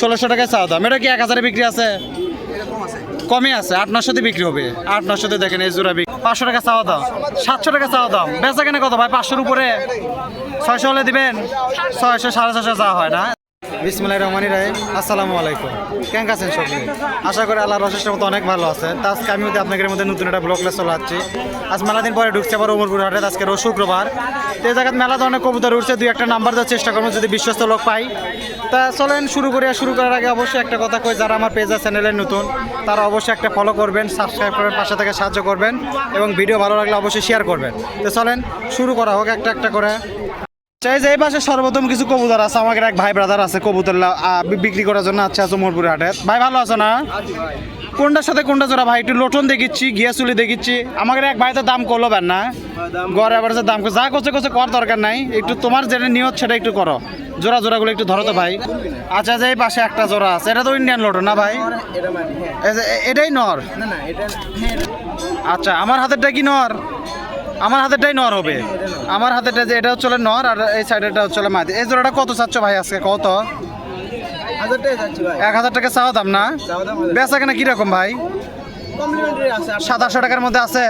ষোলোশো টাকায় চাওয়া দাম। এটা কি এক হাজারে বিক্রি আছে? কমে আছে আট নশোতে বিক্রি হবে। আট নশোতে দেখেন এই জোড়া বিক্রি। পাঁচশো টাকা চাওয়া দাম। সাতশো টাকা চাওয়া দাম। বেচা কেনে কত ভাই? পাঁচশোর উপরে। ছয়শো হলে দিবেন? ছয়শো সাড়ে ছশো যাওয়া হয় না। বিসমুল্লাহ রহমানি রায় আসসালামু আলাইকুম। কেমন আছেন সকলে আশা করি আল্লাহর অশেষের মতো অনেক ভালো আছে। তা আজকে আমি আপনাদের মধ্যে নতুন একটা ব্লগ ক্লাস চলে যাচ্ছি আজ মেলা দিন পরে ঢুকছে আবার উমরপুর হাটে আজকে শুক্রবার। তো এই জায়গায় মেলা ধরনের কবুতর উঠছে দুই একটা নাম্বার দেওয়ার চেষ্টা করব, যদি বিশ্বস্ত লোক পাই। তা চলেন শুরু করি শুরু করার আগে অবশ্যই একটা কথা কই, যারা আমার পেজ চ্যানেলের নতুন, তারা অবশ্যই একটা ফলো করবেন সাবস্ক্রাইব করবেন, পাশে থেকে সাহায্য করবেন, এবং ভিডিও ভালো লাগলে অবশ্যই শেয়ার করবেন। তো চলেন শুরু করা হোক, একটা একটা করে। এই পাশে সর্বপ্রথম কিছু কবুতর আছে আমাদের এক ভাই ব্রাদার আছে কবুতর বিক্রি করার জন্য আছে আছে মোরপুর হাটে। ভাই ভালো আছো না? কোনটার সাথে কোনটা জোড়া? ভাই একটু লোটন দেখিচ্ছি গিয়া চুলি দেখিচ্ছি। আমাদের এক ভাই তো দাম করল বেন না। গড়ে আবার যে দাম যা করছে করছে কর দরকার নাই। একটু তোমার যেটা নিয়ত সেটা একটু করো। জোড়া জোড়াগুলো একটু ধরো তো ভাই। আচ্ছা যে এই পাশে একটা জোড়া আছে এটা তো ইন্ডিয়ান লোটন না ভাই? হ্যাঁ। এটাই নর? হ্যাঁ আচ্ছা আমার হাতেরটা কি নর? আমার হাতেরটাই নর হবে। আমার হাতেরটা যে এটা হচ্ছে নর আর এই সাইডেরটা হচ্ছে মাদি। এই জোড়াটা কত চাচ্ছ ভাই আজকে? কত? এক হাজার টাকা চাওয়া দাম না। বেচা কেনা কীরকম ভাই? কমপ্লিমেন্টারি আছে আপনার- সাত আটশো টাকার মধ্যে আছে?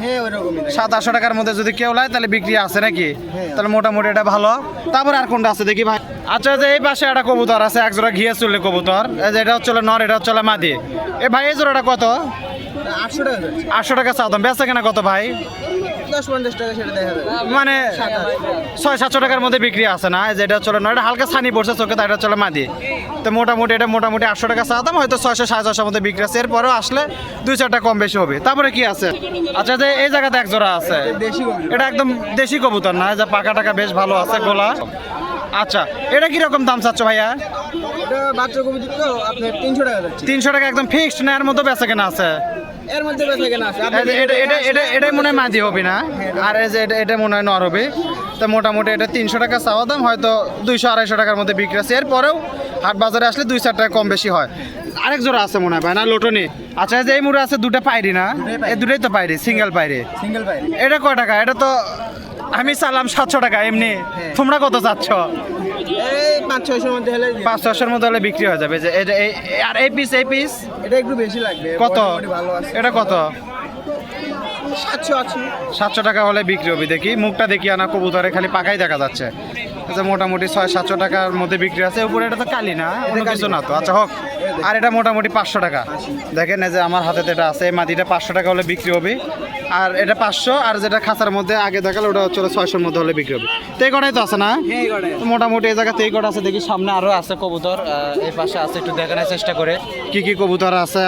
হ্যাঁ ওই রকমই সাত আটশো টাকার মধ্যে যদি কেউ লাই তাহলে বিক্রি আছে নাকি? হ্যাঁ। তাহলে মোটামুটি এটা ভালো। তারপর আর কোনটা আছে দেখি ভাই। আচ্ছা যে এই পাশে একটা কবুতর আছে এক জোড়া ঘিয়ে চললে কবুতর। এই যে এটা হচ্ছে নর এটা হচ্ছে মাদি। এ ভাই এই জোড়াটা কত? আটশো টাকা আটশো টাকা চাওয়া দাম। বেচা কেনা কত ভাই? দশ পঞ্চাশ টাকা সেটা দেখা যাবে। মানে ছয় সাতশো টাকার মধ্যে বিক্রি আছে না? যে এটা চলে না এটা হালকা ছানি পড়ছে চোখে তাই এটা চলে মাদি। তো মোটামুটি এটা মোটামুটি আটশো টাকা চাতাম হয়তো ছয়শো সাড়ে ছশোর মধ্যে বিক্রি আছে। এরপরেও আসলে দুই চারটা কম বেশি হবে। তারপরে কি আছে? আচ্ছা যে এই জায়গাতে এক জোড়া আছে এটা একদম দেশি কবুতর না? যে পাকা টাকা বেশ ভালো আছে গোলা। আচ্ছা এটা কীরকম দাম চাচ্ছ ভাইয়া? তিনশো টাকা একদম ফিক্সড না এর মধ্যে বেচা কেনা আছে? এর মধ্যে বেঁচে কেনা আছে। এটা এটা এটা এটাই মনে হয় মাঝি হবে না? আর এই যে এটা এটা মনে হয় নর হবে। তো মোটামুটি এটা তিনশো টাকা চাওয়া দাম হয়তো দুইশো আড়াইশো টাকার মধ্যে বিক্রি আছে। এরপরেও হাট বাজারে আসলে দুই চার টাকা কম বেশি হয়। আরেক জোড়া আছে মনে হয় ভাই না লোটনি? আচ্ছা এই যে এই মুড়ে আছে দুটো পাইরি না? এই দুটোই তো পাইরি সিঙ্গেল পাইরি সিঙ্গেল পাই এটা কয় টাকা? এটা তো আমি চালাম সাতশো টাকা এমনি। তোমরা কত চাচ্ছ? এই পাঁচ ছয়শোর মধ্যে হলে পাঁচ ছশোর মধ্যে হলে বিক্রি হয়ে যাবে। যে এটা আর এই পিস এই পিস এটা একটু বেশি লাগবে কত? এটা কত? সাতশো টাকা হলে বিক্রি হবে দেখি। মুখটা দেখি আনা কবুতরে খালি পাকাই দেখা যাচ্ছে। আচ্ছা মোটামুটি ছয় সাতশো টাকার মধ্যে বিক্রি আছে। উপরে এটা তো কালি না অন্য কিছু না তো। আচ্ছা হোক। আর এটা মোটামুটি পাঁচশো টাকা। দেখেন এই যে আমার হাতে এটা আছে এই মাটিটা পাঁচশো টাকা হলে বিক্রি হবে। আর এটা পাঁচশো আর যেটা খাঁচার মধ্যে আগে দেখাল ওটা হচ্ছে ছয়শোর মধ্যে হলে বিক্রি হবে। তো এই কটাই তো আছে না? হ্যাঁ মোটামুটি এই জায়গাতে এই কটা আছে দেখি সামনে আরও আছে কবুতর এই পাশে আছে একটু দেখানোর চেষ্টা করে। কি কি কবুতর আছে?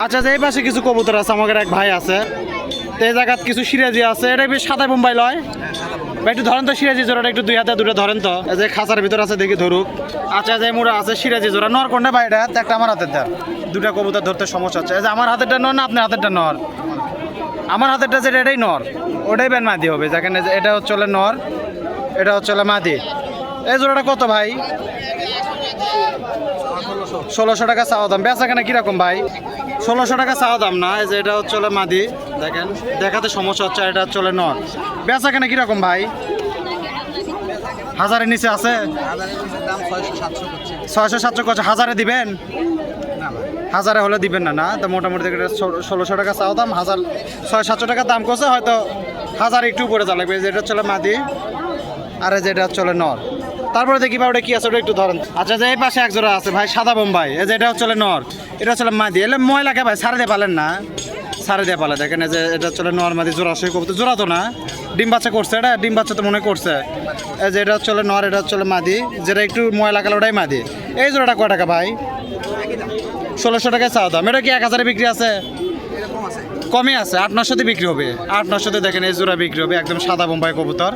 আচ্ছা যে এই পাশে কিছু কবুতর আছে আমাদের এক ভাই আছে। তো এই জায়গাত কিছু সিরাজি আছে এটা বেশ সাদা বোম্বাই লয়? ভাই একটু ধরেন তো সিরাজি জোড়াটা একটু দুই হাতে দুটো ধরেন তো। এই যে খাঁচার ভিতর আছে দেখি ধরুক। আচ্ছা যে মুড়া আছে সিরাজি জোড়া। নর কোনটা ভাই এটা? একটা আমার হাতের দার দুটা কবুতর ধরতে সমস্যা হচ্ছে। যে আমার হাতেরটা নর না আপনার হাতেরটা নর? আমার হাতেরটা যেটা এটাই নর ওটাই ব্যান মাদি হবে যেখানে এটা হচ্ছে হলো নর এটা হচ্ছে হলো মাদি। এই জোড়াটা কত ভাই? ষোলোশো টাকা চাওয়া দাম। বেচা কেনা কীরকম ভাই? ষোলোশো টাকা চাওয়া দাম না এই যে এটা হচ্ছে হলো মাদি। দেখেন দেখাতে সমস্যা হচ্ছে এটা হচ্ছে নর। বেচা কেনা কীরকম ভাই? হাজারের নিচে আছে? ছয়শো সাতশো করছে হাজারে দিবেন? হাজারে হলে দিবেন না না? তো মোটামুটি ষোলোশো টাকা চাও দাম, হাজার ছয় সাতশো টাকা দাম করছে, হয়তো হাজার একটু উপরে যা লাগবে যেটা চলে মাদি, আর যেটা চলে নর। তারপরে দেখি ওটা কি আছে, ওটা একটু ধরেন। আচ্ছা যে এই পাশে এক জোড়া আছে ভাই, সাদা বোম্বাই এই যে এটা চলে নর। এটা চলে মাদি। এলে ময়লাকে ভাই, সারে দিয়ে পালেন না? সারে দিয়ে পালে। দেখেন যে এটা চলে নর মাদি, জোড়া সই করতে জোড়া তো না? ডিম বাচ্চা করছে এটা? ডিম বাচ্চা তো মনে করছে। এই যে এটা চলে নর, এটা চলে মাদি। যেটা একটু ময়লা কালো ওটাই মাদি। এই জোড়াটা কয় টাকা ভাই? ষোলোশো টাকায় চাওয়া দাম। এটা কি এক হাজারে বিক্রি আছে? কমে আছে, আট নশোতে বিক্রি হবে। আট নশোতে দেখেন এই জোড়া বিক্রি হবে, একদম সাদা বোম্বাই কবুতর।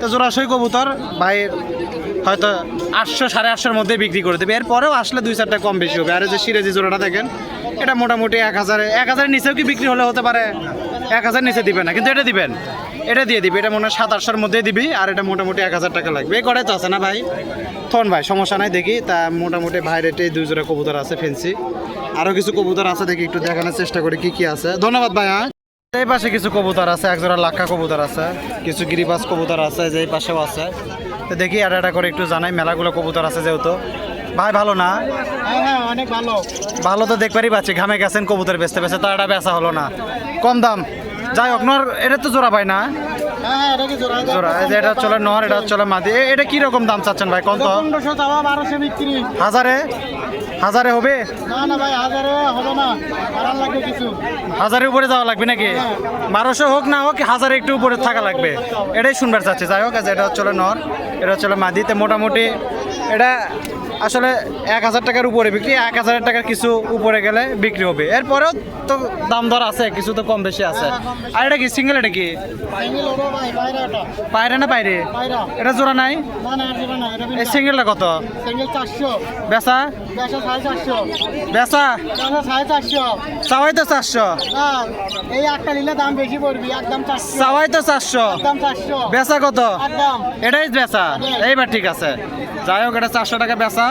তো জোড়াশই কবুতর, ভাই, হয়তো আটশো, সাড়ে আটশোর মধ্যে বিক্রি করে দেবে। এরপরেও আসলে দুই চারটা কম বেশি হবে। আর যে সিরাজি জোড়াটা দেখেন, এটা মোটামুটি এক হাজারে, এক হাজারের নিচেও কি বিক্রি হলে হতে পারে? এক হাজার নিচে দিবে না, কিন্তু এটা দিবেন। এটা দিয়ে দিবি, এটা মনে হয় সাত আটশোর মধ্যেই দিবি, আর এটা মোটামুটি এক হাজার টাকা লাগবে। এই কটাই তো আছে না ভাই? থন ভাই, সমস্যা নাই, দেখি। তা মোটামুটি ভাই রেটে দুই জোড়া কবুতর আছে, ফেন্সি। আরও কিছু কবুতর আছে দেখি একটু দেখানোর চেষ্টা করি কি কি আছে। ধন্যবাদ ভাই এই পাশে কিছু কবুতর আছে একজোড়া লাক্ষা কবুতর আছে কিছু গিরিবাস কবুতর আছে যে এই পাশেও আছে। তো দেখি এটা এটা করে একটু জানাই মেলাগুলো কবুতর আছে যেহেতু। ভাই ভালো না? হ্যাঁ হ্যাঁ অনেক ভালো। ভালো তো দেখবারই পাচ্ছি ঘামে গেছেন কবুতর বেচতে বেচতে তার এটা বেচা হলো না। কম দাম। যাই হোক নর এটা তো জোড়া ভাই না? হ্যাঁ এটা জোড়া? চলে নর এটা চলে মাদি। এটা কি রকম দাম চাচ্ছেন ভাই কত? হাজারে? হাজারে হবে? না না ভাই হাজারে হবে না। আড়াল লাগবে কিছু। হাজারের উপরে যাওয়া লাগবে নাকি? বারোশো হোক না হোক হাজারে একটু উপরে থাকা লাগবে। এটাই শুনবার চাচ্ছি। যাই হোক আজ এটা চলে নর এটা হচ্ছে মাদিতে মোটামুটি এটা আসলে এক হাজার টাকার উপরে বিক্রি এক হাজার টাকার কিছু উপরে গেলে বিক্রি হবে। এরপরেও তো দাম দর আছে কিছু তো কম বেশি আছে। আর এটা কি সিঙ্গেল এটা কি? পায়রে না পায়রে? এটা জোড়া নাই? এই সিঙ্গেলটা কত? বেচা? বেচা চাওয়াই তো চারশো। এই একটা নিলে দাম বেশি পড়বি একদম চারশো। চাওয়াই তো চারশো। বেচা কত? এটাই বেচা। এইবার ঠিক আছে। যাই হোক এটা চারশো টাকা বেচা।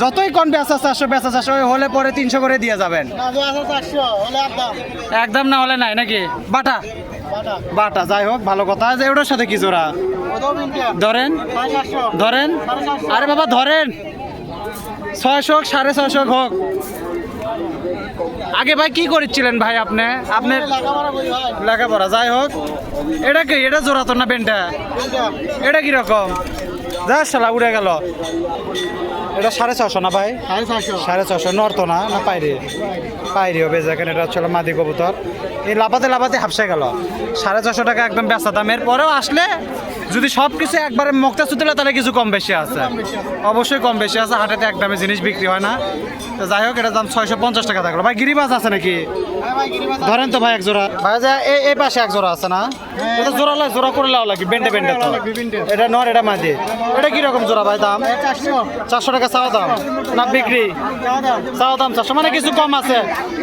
যতই কোন বেচা চারশো বেচা চারশো হলে পরে তিনশো করে দিয়ে যাবেন। একদম একদম না হলে নাই নাকি? বাটা। বাটা। যাই হোক ভালো কথা। যে ওটার সাথে কি জোড়া? ধরেন ধরেন। আরে বাবা ধরেন। ছয়শো হোক সাড়ে ছয়শো হোক আগে ভাই কি করেছিলেন ভাই আপনি? আপনার লেখাপড়া যাই হোক। এটা কি এটা জোড়া তো না বেনটা। এটা কি রকম? যা শালা উড়ে গেল। এটা সাড়ে ছশো না ভাই? সাড়ে ছশো নর্ত না? না পাইরে? পাইরে হবে যেখানে এটা হচ্ছে মাদি কবুতর। এই লাফাতে লাফাতে হাফসে গেল। সাড়ে ছশো টাকা একদম বেচা দামের পরেও আসলে যদি সব কিছু একবারে মক্তা সুতলে তাহলে কিছু কম বেশি আছে। অবশ্যই কম বেশি আছে হাটেতে এক দামে জিনিস বিক্রি হয় না। তো যাই হোক এটার দাম ছয়শো পঞ্চাশ টাকা থাকল ভাই গিরিবাজ আছে নাকি? হ্যাঁ ধরেন তো ভাই এক জোড়া। ভাই যে এই এই পাশে এক জোড়া আছে না? এটা জোড়া লাগে জোড়া করে লাও লাগে বেন্ডে বেন্ডে তো। এটা নর এটা মাদি। এটা কীরকম জোড়া ভাই দাম? চারশো। টাকা চাওয়া দাম। না বিক্রি? চাওয়া দাম। চারশো। মানে কিছু কম আছে।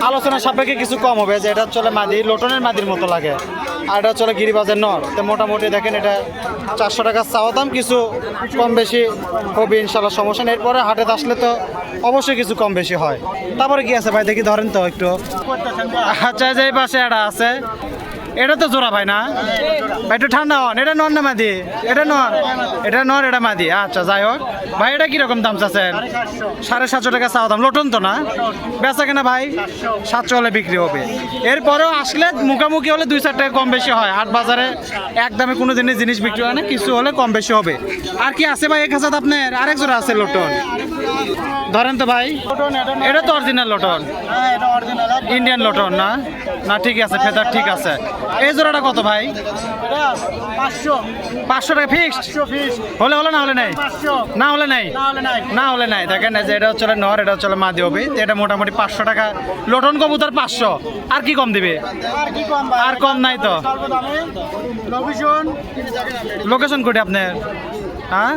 আলোচনা সাপেক্ষে কিছু কম হবে। যে এটা চলে মাদি লোটনের মাদির মতো লাগে। আর এটা চলে গিরিবাজের নর। তো মোটামুটি দেখেন এটা চারশো টাকা চাওয়া দাম, কিছু কম বেশি হবে ইনশাল্লাহ, সমস্যা নেই। এরপরে হাটে আসলে তো অবশ্যই কিছু কম বেশি হয়। তারপরে কি আছে ভাই, দেখি ধরেন তো একটু। আচ্ছা যে পাশে এটা আছে। এটা তো জোড়া ভাই না? ভাই একটু ঠান্ডা হন। এটা নর না মাদি? এটা নর? এটা নর এটা মাদি? আচ্ছা যাই হোক। ভাই এটা কীরকম দাম চাচ্ছেন? সাড়ে সাতশো টাকা চাওয়া দাম। লোটন তো না? বেচা কেনা ভাই? সাতশো হলে বিক্রি হবে। এরপরেও আসলে মুখামুখি হলে দুই চার টাকা কম বেশি হয়। হাট বাজারে এক দামে কোনো দিনের জিনিস বিক্রি হয় না কিছু হলে কম বেশি হবে। আর কি আছে ভাই এক হাজার আপনার? আরেক জোড়া আছে লোটন। ধরেন তো ভাই এটা তো অরিজিনাল লোটন। ইন্ডিয়ান লটন না? না ঠিক আছে ফেদার ঠিক আছে। এই জোড়াটা কত ভাই? পাঁচশো। টাকা ফিক্সড হলে হলে না হলে নাই? না হলে নাই? না হলে নাই। দেখেন যে এটা হচ্ছে নর এটা হচ্ছে হবে এটা মোটামুটি পাঁচশো টাকা। লোটন কবুতর পাঁচশো। আর কি কম দিবে? আর কি কম আর কম নাই তো। লোকেশন? কোটি আপনার? হ্যাঁ?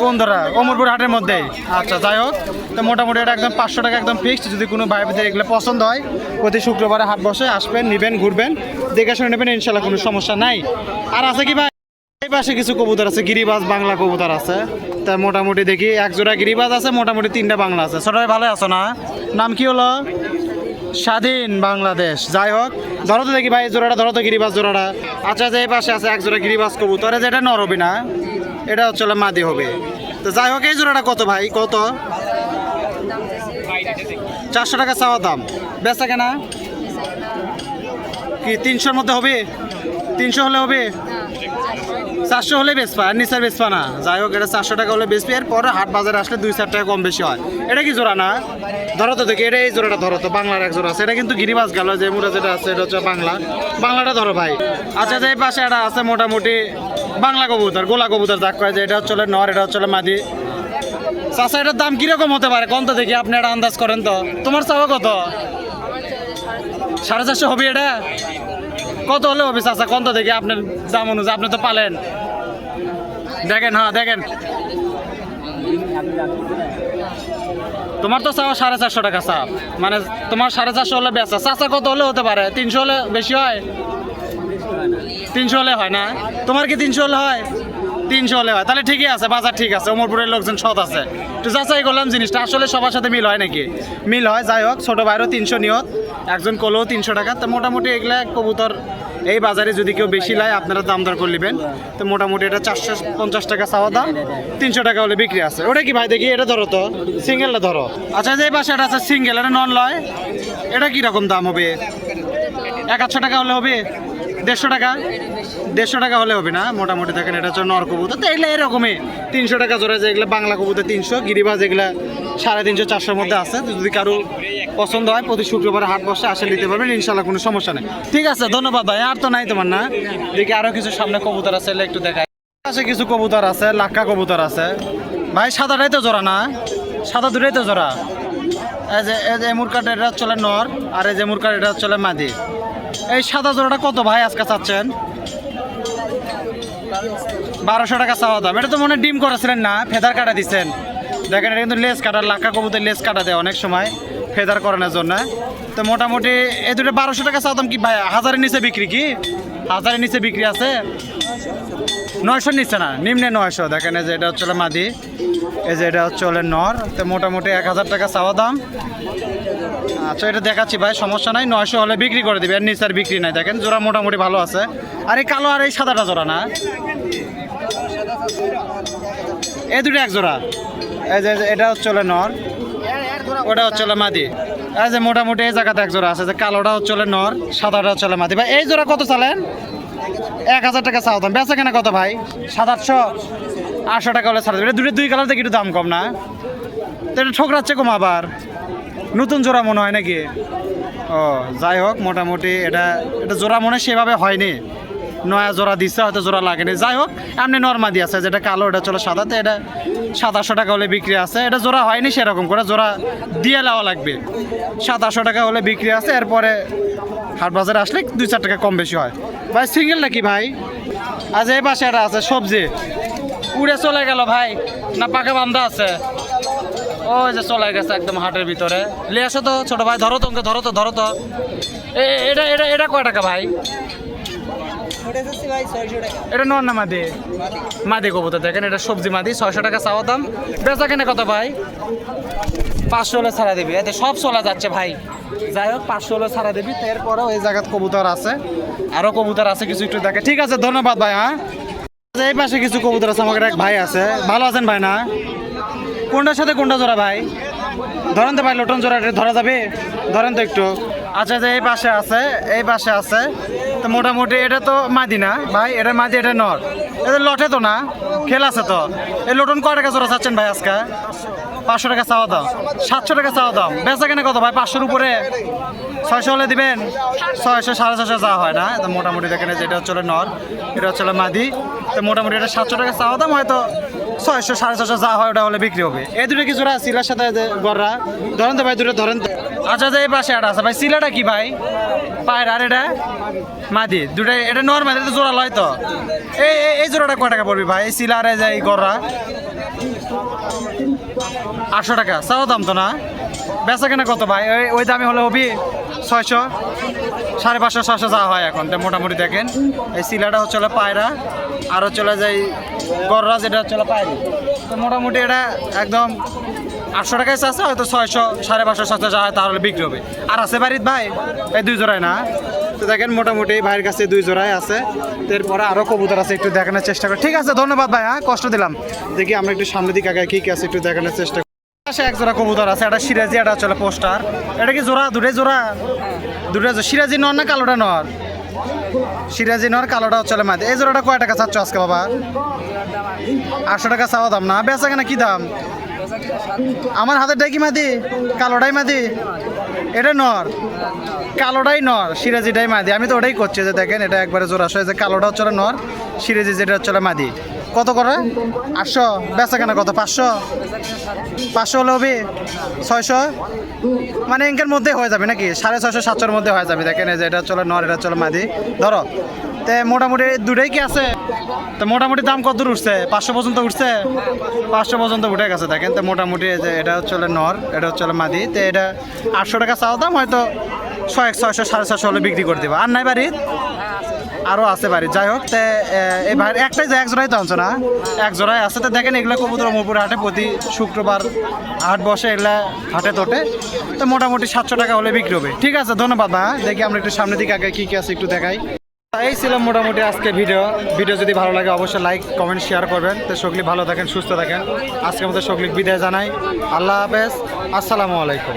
কোন ধরা অমরপুর হাটের মধ্যেই আচ্ছা যাই হোক। তো মোটামুটি এটা একদম পাঁচশো টাকা একদম ফিক্সড যদি কোনো ভাই বোনদের এগুলো পছন্দ হয় প্রতি শুক্রবারে হাট বসে আসবেন নেবেন ঘুরবেন। দেখে শুনে নেবেন, ইনশাল্লাহ কোনো সমস্যা নাই। আর আছে কি ভাই? এই পাশে কিছু কবুতর আছে, গিরিবাজ বাংলা কবুতর আছে। তা মোটামুটি দেখি, এক জোড়া গিরিবাজ আছে, মোটামুটি তিনটা বাংলা আছে। ছোটাই ভালো আছো না? নাম কি হলো? স্বাধীন বাংলাদেশ। যাই হোক, ধরো তো দেখি ভাই জোড়াটা, ধরো তো গিরিবাজ জোড়াটা। আচ্ছা যে এই পাশে আছে এক জোড়া গিরিবাজ কবুতর। এই যে এটা নর না? এটা হচ্ছে মাদি হবে। তো যাই হোক, এই জোড়াটা কত ভাই? কত? চারশো টাকা চাওয়া দাম। বেচা কেনা? কি, তিনশোর মধ্যে হবে? তিনশো হলে হবে? চারশো হলে বেচপা আর নিচার বেচপা না। যাই হোক, এটা চারশো টাকা হলে বেচবি এর পরে হাট বাজারে আসলে দুই চার টাকা কম বেশি হয়। এটা কি জোড়া না? ধরো তো দেখি এটা এই জোড়াটা ধরো তো, বাংলার এক জোড়া আছে। এটা কিন্তু গিরিবাজ গেল, যে মুরা যেটা আছে, এটা হচ্ছে বাংলা। বাংলাটা ধরো ভাই। আচ্ছা যে এই পাশে এটা আছে মোটামুটি বাংলা কবুতর, গোলা কবুতর, যাক কয় যে, এটা হচ্ছে নর, এটা হচ্ছে মাদি। চাষা এটার দাম কীরকম হতে পারে? কোন তো দেখি, আপনি এটা আন্দাজ করেন তো। তোমার চাওয়া কত? সাড়ে চারশো হবে এটা? কত হলে হবে চাচা? কোন তো দেখি আপনার দাম অনুযায়ী, আপনি তো পালেন। দেখেন হ্যাঁ দেখেন। তোমার তো চাওয়া সাড়ে চারশো টাকা চাপ মানে তোমার সাড়ে চারশো হলে বেচা। চাচা, কত হলে হতে পারে? তিনশো হলে বেশি হয়? তিনশো হলে হয় না। তোমার কি তিনশো হলে হয়? তিনশো হলে হয়। তাহলে ঠিকই আছে, বাজার ঠিক আছে, ওমরপুরের লোকজন সৎ আছে। তো যাচাই করলাম জিনিসটা, আসলে সবার সাথে মিল হয় নাকি? মিল হয়, যাই হোক, ছোটো ভাইরও তিনশো, নিয়ত। একজন কলেও তিনশো টাকা। তো মোটামুটি এগুলা কবুতর, এই বাজারে যদি কেউ বেশি লায় আপনারা দাম দর করে নেবেন। তো মোটামুটি এটা চারশো পঞ্চাশ টাকা চাওয়া দাম, তিনশো টাকা হলে বিক্রি আছে। ওটা কি ভাই, দেখি, এটা ধরো তো, সিঙ্গেলটা ধরো। আচ্ছা যে এই বাসাটা আছে, সিঙ্গেল, এটা নন লয়। এটা কীরকম দাম হবে? এক টাকা হলে হবে? দেড়শো টাকা? দেড়শো টাকা হলে হবে না, মোটামুটি দেখেন এটা হচ্ছে নর কবুতর। তো এগুলো এরকমই, তিনশো টাকা জোড়া যেগুলো বাংলা কবুতর তিনশো, গিরিবাজ এগুলো সাড়ে তিনশো, চারশোর মধ্যে আছে। যদি কারও পছন্দ হয়, প্রতি শুক্রবার হাট বসে আসে নিতে পারবেন ইনশাল্লাহ কোনো সমস্যা নেই। ঠিক আছে, ধন্যবাদ ভাই, আর তো নাই তোমার না? দেখি আরও কিছু সামনে কবুতর আছে এলে একটু দেখাই। আছে কিছু কবুতর আছে, লাক্কা কবুতর আছে। ভাই, সাদাটাই তো জোড়া না? সাদা দুটাই তো জোড়া। এই যে এই যে মুরকাট এটা চলে নর, আর এই যে মুরকাট এটা চলে মাদি। এই সাদা জোড়াটা কত ভাই আজকে চাচ্ছেন? বারোশো টাকা চাওয়া দাম। এটা তো মনে ডিম করেছিলেন না, ফেদার কাটা দিচ্ছেন দেখেন, এটা কিন্তু লেস কাটা লাক্কা কবুতর লেস কাটা দেয় অনেক সময় ফেদার করানোর জন্য। তো মোটামুটি এই দুটো বারোশো টাকা চাওয়া দাম কি ভাই? হাজারের নিচে বিক্রি কি? হাজারের নিচে বিক্রি আছে? নয়শোর নিচে না, নিম্নে নয়শো। দেখেন, এই যে এটা হচ্ছে মাদি, এই যে এটা হচ্ছে নর। তো মোটামুটি এক হাজার টাকা চাওয়া দাম। আচ্ছা এটা দেখাচ্ছি ভাই, সমস্যা নাই, নয়শো হলে বিক্রি করে দিবে, এর নিচে আর বিক্রি নাই, দেখেন, জোড়া মোটামুটি ভালো আছে। আর এই কালো আর এই সাদাটা জোড়া না? এই দুটো এক জোড়া। এই যে এটা হচ্ছে নর। ওটা হচ্ছে মাদি। এই যে, মোটামুটি এই জায়গাতে এক জোড়া আছে, যে কালোটা হচ্ছে নর, সাদাটা হচ্ছে মাদি। ভাই, এই জোড়া কত চালেন? এক হাজার টাকা চাও দাম। বেচা কেনা কত ভাই? সাত আটশো আটশো টাকা হলে ছাড়া দেবে। দুটো দুই কালার থেকে একটু দাম কম না? তো এটা ঠোকরাচ্ছে কম আবার। নতুন জোড়া মনে হয় নাকি? ও, যাই হোক, মোটামুটি এটা এটা জোড়া মনে সেভাবে হয়নি। নয়া জোড়া দিচ্ছে হয়তো জোড়া লাগেনি। যাই হোক, এমনি নর্মাদি আছে, যেটা কালো, এটা চলো সাদাতে এটা সাতাশশো টাকা হলে বিক্রি আছে। এটা জোড়া হয়নি সেরকম করে, জোড়া দিয়ে নেওয়া লাগবে। সাতাশশো টাকা হলে বিক্রি আছে, এরপরে হাট বাজারে আসলে দুই চার টাকা কম বেশি হয়। ভাই সিঙ্গেল নাকি ভাই? আজ এই পাশে একটা আছে, সবজি। উড়ে চলে গেল ভাই, না পাকে বান্ধা আছে? ওই যে চলে গেছে একদম হাটের ভিতরে। লিয়ে আসো তো ছোট ভাই ধরো তো ওকে ধরো তো ধরো তো। এ- এটা এটা এটা কয় টাকা ভাই? এটা নন না মাদি? মাদি কবুতর দেখেন এটা সবজি মাদি ছয়শো টাকা চাওয়া দাম। বেচা কেনে কত ভাই? পাঁচশো হলে ছাড়া দিবি এতে সব চলে যাচ্ছে ভাই। যাই হোক পাঁচশো হলে ছাড়া দিবি। এরপরেও এই জায়গাত কবুতর আছে। আরও কবুতর আছে কিছু একটু দেখে। ঠিক আছে ধন্যবাদ ভাই হ্যাঁ? এই পাশে কিছু কবুতর আছে আমাদের এক ভাই আছে। ভালো আছেন ভাই না? কোনটার সাথে কোনটা জোড়া ভাই? ধরেন তো ভাই, লোটন জোড়া ধরা যাবে। ধরেন তো একটু। আচ্ছা যে এই পাশে আছে, এই পাশে আছে। তো মোটামুটি এটা তো মাদি না ভাই, এটা মাদি, এটা নর। এটা লটে তো না, খেল আছে তো। এই লোটন কয় টাকা জোড়া চাচ্ছেন ভাই আজকে? পাঁচশো টাকা চাওয়া দাম সাতশো টাকা চাওয়া দাম বেচা কেনে কত ভাই? পাঁচশোর উপরে। ছয়শো হলে দিবেন? ছয়শো, সাড়ে ছয়শো যাওয়া হয় না। তো মোটামুটি দেখেন যেটা হচ্ছে নর, এটা হচ্ছে মাদি। তো মোটামুটি এটা সাতশো টাকা চাওয়া দাম হয়তো ছয়শো, সাড়ে ছয়শো যা হয় ওটা হলে বিক্রি হবে। এই দুটো কি জোড়া সিলার সাথে যে গররা ধরেন তো ভাই, দুটো ধরেন তো। আচ্ছা যে এই পাশে একটা আছে। ভাই, সিলাটা কি ভাই? পায়ের, আর এটা? মাদি। দুটো এটা নর্মাল এটা জোড়া লয় তো। এই, এই- জোড়াটা কয় টাকা পড়বি ভাই? এই সিলার, এই যে এই গররা আটশো টাকা। চাও দাম তো না? বেচা কেনা কত ভাই? ওই ওই দামে হলে হবি ছয়শো, সাড়ে পাঁচশো, ছয়শো যা হয় এখন। মোটামুটি দেখেন। এই সিলাটা হচ্ছে পায়রা। আর হচ্ছে হলো যে এই গররা যেটা হচ্ছে পায়রি তো মোটামুটি এটা একদম আটশো টাকায় আছে হয়তো ছয়শো, সাড়ে পাঁচশো ছয়শো যা হয় তাহলে বিক্রি হবে। আর আছে বাড়ির ভাই, এই দুই জোড়ায় না? তো দেখেন মোটামুটি ভাইয়ের কাছে দুই জোড়ায় আছে। এরপরে আরও কবুতর আছে, একটু দেখানোর চেষ্টা করি। ঠিক আছে, ধন্যবাদ ভাই হ্যাঁ কষ্ট দিলাম। দেখি আমরা একটু সামনের দিকে আগে কী কী আছে একটু দেখানোর চেষ্টা পাশে এক জোড়া কবুতর আছে একটা সিরাজি একটা চলে পোস্টার। এটা কি জোড়া? দুটোই জোড়া? দুটো সিরাজি নর না কালোটা নর? সিরাজি নর কালোটা চলে মাদি এই জোড়াটা কয় টাকা চাচ্ছ আজকে বাবা? আটশো টাকা চাওয়া দাম না? বেচা কেনা কি দাম? আমার হাতেরটাই কি মাদি কালোটাই মাদি এটা নর। কালোটাই নর, সিরাজিটাই মাদি আমি তো ওটাই করছি যে দেখেন, এটা একবারে জোড়াশো আসে যে কালোটা চলে নর, সিরাজি যেটা হচ্ছে মাদি কত করে? আটশো। বেচা কেনা কত? পাঁচশো? পাঁচশো হলে হবে ছয়শো। মানে এঙ্কের মধ্যে হয়ে যাবে নাকি? সাড়ে ছয়শো, সাতশোর মধ্যে হয়ে যাবে। দেখেন যে এটা চলে নর, এটা চলে মাদি। ধরো। তে মোটামুটি দুটাই কি আছে? তো মোটামুটি দাম কত উঠছে? পাঁচশো পর্যন্ত উঠছে? পাঁচশো পর্যন্ত উঠে গেছে, দেখেন। তো মোটামুটি যে এটা হচ্ছে নর, এটা হচ্ছে মাদি। তো এটা আটশো টাকা চাও দাম, হয়তো ছয়, ছয়শো, সাড়ে ছয়শো হলে বিক্রি করে দেবো। আর নাই বাড়ি আরও আছে বাড়ি। যাই হোক, তে এই ভাই একটাই এক জোড়াই তো আনছো না? এক জোড়াই আছে। তো দেখেন এগুলো কবুতর মোপুর হাটে প্রতি শুক্রবার হাট বসে এগুলা হাটে তোটে। তো মোটামুটি সাতশো টাকা হলে বিক্রি হবে। ঠিক আছে, ধন্যবাদ ভাই। দেখি আমরা একটু সামনের দিকে আগে কী কী আছে একটু দেখাই। এই ছিল মোটামুটি আজকে ভিডিও। ভিডিও যদি ভালো লাগে অবশ্যই লাইক, কমেন্ট, শেয়ার করবেন। তো সকলি ভালো থাকেন, সুস্থ থাকেন। আজকের মতো সকলি বিদায় জানাই। আল্লাহ হাফেজ। আসসালামু আলাইকুম।